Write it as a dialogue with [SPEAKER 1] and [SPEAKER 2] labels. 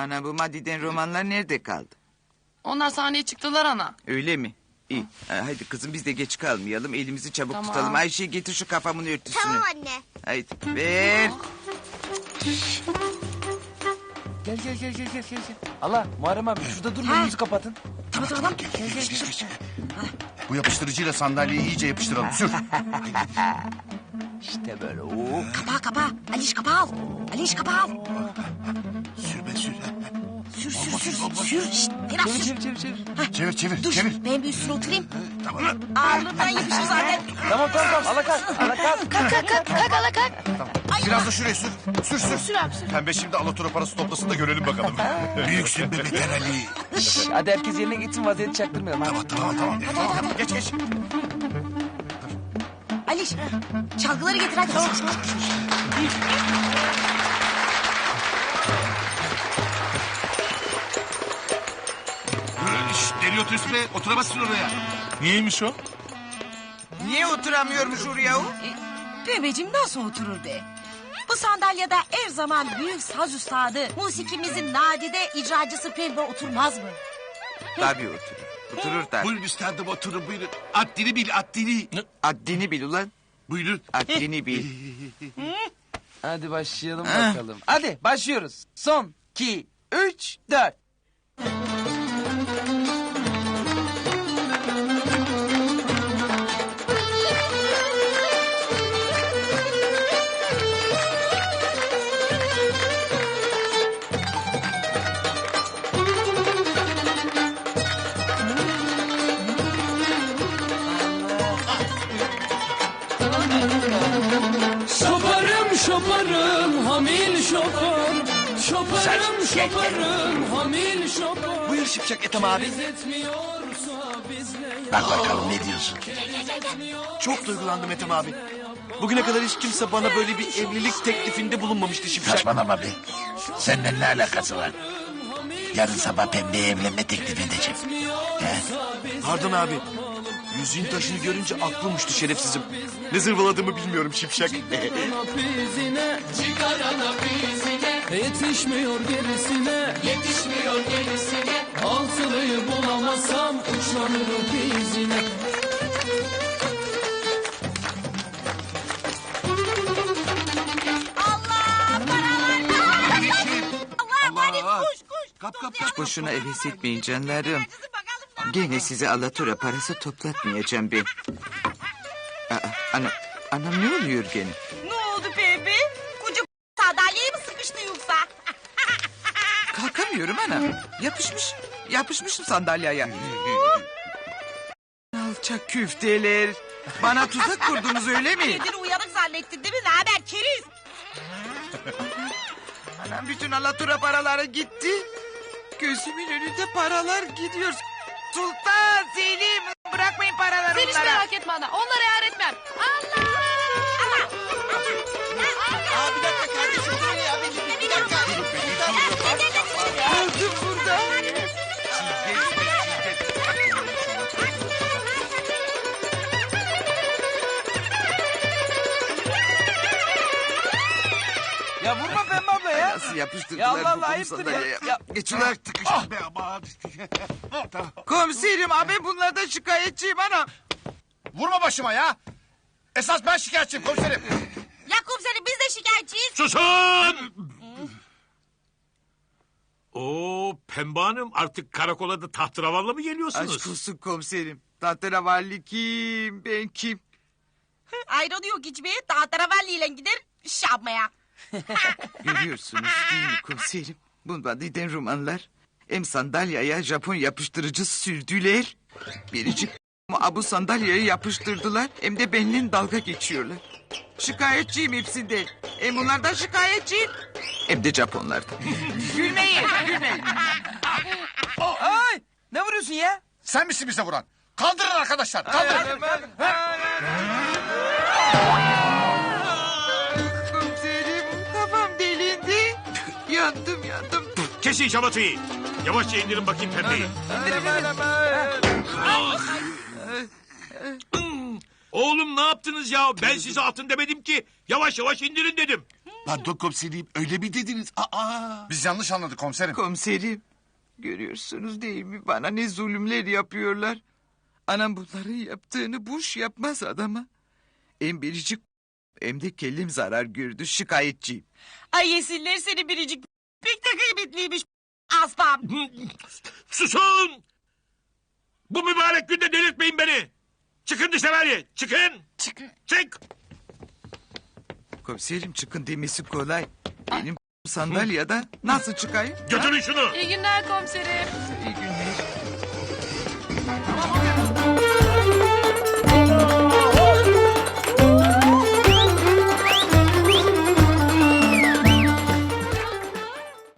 [SPEAKER 1] Ana bu Madi'den romanlar nerede kaldı?
[SPEAKER 2] Onlar sahneye çıktılar ana.
[SPEAKER 1] Öyle mi? İyi. Ha, haydi kızım biz de geç kalmayalım. Elimizi çabuk
[SPEAKER 2] Tamam.
[SPEAKER 1] tutalım. Ayşe getir şu kafamın örtüsünü.
[SPEAKER 3] Tamam anne.
[SPEAKER 1] Haydi ver.
[SPEAKER 4] Gel gel gel gel gel gel. Allah Muharrem abi şurada dur önümüzü kapatın.
[SPEAKER 3] Tamam tamam.
[SPEAKER 5] Bu yapıştırıcıyla sandalyeyi iyice yapıştıralım. Sür.
[SPEAKER 4] İşte böyle. Oo.
[SPEAKER 3] Kapağı kapağı. Aliş kapağı al. Aliş kapağı al.
[SPEAKER 5] Sür sür.
[SPEAKER 3] Şşt,
[SPEAKER 4] Çevir
[SPEAKER 3] sür.
[SPEAKER 4] çevir çevir çevir.
[SPEAKER 5] Çevir çevir
[SPEAKER 3] Dur
[SPEAKER 5] çevir.
[SPEAKER 3] ben bir üstüne oturayım.
[SPEAKER 5] Tamam.
[SPEAKER 3] Ağırlığından yapışır zaten.
[SPEAKER 4] Tamam tamam tamam. Allah kalk. Allah kalk.
[SPEAKER 3] Kalk kalk kalk. Kalk ala kalk.
[SPEAKER 5] Biraz da şuraya sür. Sür sür. Sür abi sür. Pembe şimdi alatura parası toplasın da görelim bakalım. Büyüksün be beter Ali.
[SPEAKER 4] Şş, hadi herkes yerine gitsin vaziyeti çaktırmayalım. Hadi.
[SPEAKER 5] Tamam tamam. tamam. Geç geç.
[SPEAKER 3] Aliş çalgıları getir hadi. Tamam.
[SPEAKER 5] Deli otursun be. Oturamazsın oraya.
[SPEAKER 6] Niyeymiş o?
[SPEAKER 1] Niye oturamıyormuş oraya o?
[SPEAKER 3] Bebeciğim nasıl oturur be? Bu sandalyede her zaman büyük saz üstadı, musikimizin nadide icracısı Pembe oturmaz mı?
[SPEAKER 1] Tabii oturur. Oturur tabii.
[SPEAKER 5] Buyurun üstadım oturun buyurun. Addini bil addini.
[SPEAKER 1] Haddini bil ulan.
[SPEAKER 5] Buyurun.
[SPEAKER 1] Haddini bil.
[SPEAKER 4] Hadi başlayalım bakalım. Hadi başlıyoruz. Son, iki, üç, dört.
[SPEAKER 7] Şoparım hamil şopar Şoparım şoparım hamil şopar
[SPEAKER 6] Buyur Şipşak Ethem abi.
[SPEAKER 5] Bak bakalım ne diyorsun.
[SPEAKER 6] Çok duygulandım Ethem abi. Bugüne kadar hiç kimse bana böyle bir evlilik teklifinde bulunmamıştı Şipşak.
[SPEAKER 5] Saçmalama be. Seninle ne alakası var? Yarın sabah pembeye evlenme teklif edeceğim.
[SPEAKER 6] Pardon abi. Yüzüğün taşını görünce aklım uçtu şerefsizim. Ne zırvaladığımı bilmiyorum Şipşak.
[SPEAKER 7] Bizine Çıkarana bizine Yetişmiyor gerisine Yetişmiyor gerisine Altılıyı bulamasam uçlanırım bizine
[SPEAKER 3] Allah paralar. Allah hadi koş koş.
[SPEAKER 5] Kap kap
[SPEAKER 1] Hiç boşuna heves etmeyin canlarım. Gene size alatura parası toplatmayacağım ben. Aa, ana, anam ne oluyor gene?
[SPEAKER 3] Ne oldu Pembe? Kucuk sandalyeye mi sıkıştı yoksa?
[SPEAKER 1] Kalkamıyorum ana. Yapışmış. Yapışmışım sandalyeye. Alçak küfteler. Bana tuzak kurdunuz öyle mi?
[SPEAKER 3] Kendini uyanık zannettin değil mi? Ne haber keriz?
[SPEAKER 1] Anam bütün alatura paraları gitti. Gözümün önünde paralar gidiyor. Sultan Selim bırakmayın paraları
[SPEAKER 2] Sen hiç
[SPEAKER 1] onlara.
[SPEAKER 2] merak etme ana. Onlara yar etmem. Allah!
[SPEAKER 1] Nasıl
[SPEAKER 4] Ya
[SPEAKER 1] yapıştırdılar
[SPEAKER 4] Allah
[SPEAKER 1] bu
[SPEAKER 4] Allah,
[SPEAKER 1] kolu
[SPEAKER 4] ayıptır ya.
[SPEAKER 1] sandalyeye?
[SPEAKER 4] Ya-
[SPEAKER 1] Geç ulan.
[SPEAKER 5] Ah be aman. Tamam.
[SPEAKER 1] Komiserim abi bunlardan şikayetçiyim anam.
[SPEAKER 5] Vurma başıma ya. Esas ben şikayetçiyim komiserim.
[SPEAKER 3] Ya komiserim biz de şikayetçiyiz.
[SPEAKER 8] Susun! Oo Pembe Hanım artık karakola da tahterevallı mı geliyorsunuz?
[SPEAKER 1] Aşk olsun komiserim. Tahterevalli kim ben kim?
[SPEAKER 3] Yok içmeye tahtaravalli ile gider iş yapmaya.
[SPEAKER 1] Görüyorsunuz değil mi komiserim? Bundan diden romanlar. Hem sandalyaya Japon yapıştırıcı sürdüler. Biricik abu sandalyaya yapıştırdılar. Hem de benimle dalga geçiyorlar. Şikayetçiyim hepsinden. Hem bunlardan şikayetçiyim. Hem de Japonlardan. gülmeyin, gülmeyin.
[SPEAKER 4] Ay ne vuruyorsun ya?
[SPEAKER 5] Sen misin bize vuran? Kaldırın arkadaşlar. Kaldırın.
[SPEAKER 8] Kesin şamatayı. Yavaşça indirin bakayım Pembe'yi. Oğlum ne yaptınız ya? Ben size atın demedim ki. Yavaş yavaş indirin dedim.
[SPEAKER 5] Pardon komiserim öyle mi dediniz? Aa. Biz yanlış anladık komiserim.
[SPEAKER 1] Komiserim. Görüyorsunuz değil mi? Bana ne zulümler yapıyorlar. Anam bunların yaptığını buş yapmaz adama. Hem biricik hem de kellim zarar gördü şikayetçiyim.
[SPEAKER 3] Ay yesinler seni biricik. Pek de kıymetliymiş. Aslan.
[SPEAKER 8] Susun! Bu mübarek günde delirtmeyin beni. Çıkın dışarı. Çıkın.
[SPEAKER 2] Çıkın.
[SPEAKER 8] Çık.
[SPEAKER 1] Komiserim çıkın demesi kolay. Benim sandalyede nasıl çıkayım?
[SPEAKER 8] Götürün şunu.
[SPEAKER 2] İyi günler komiserim.
[SPEAKER 1] İyi günler.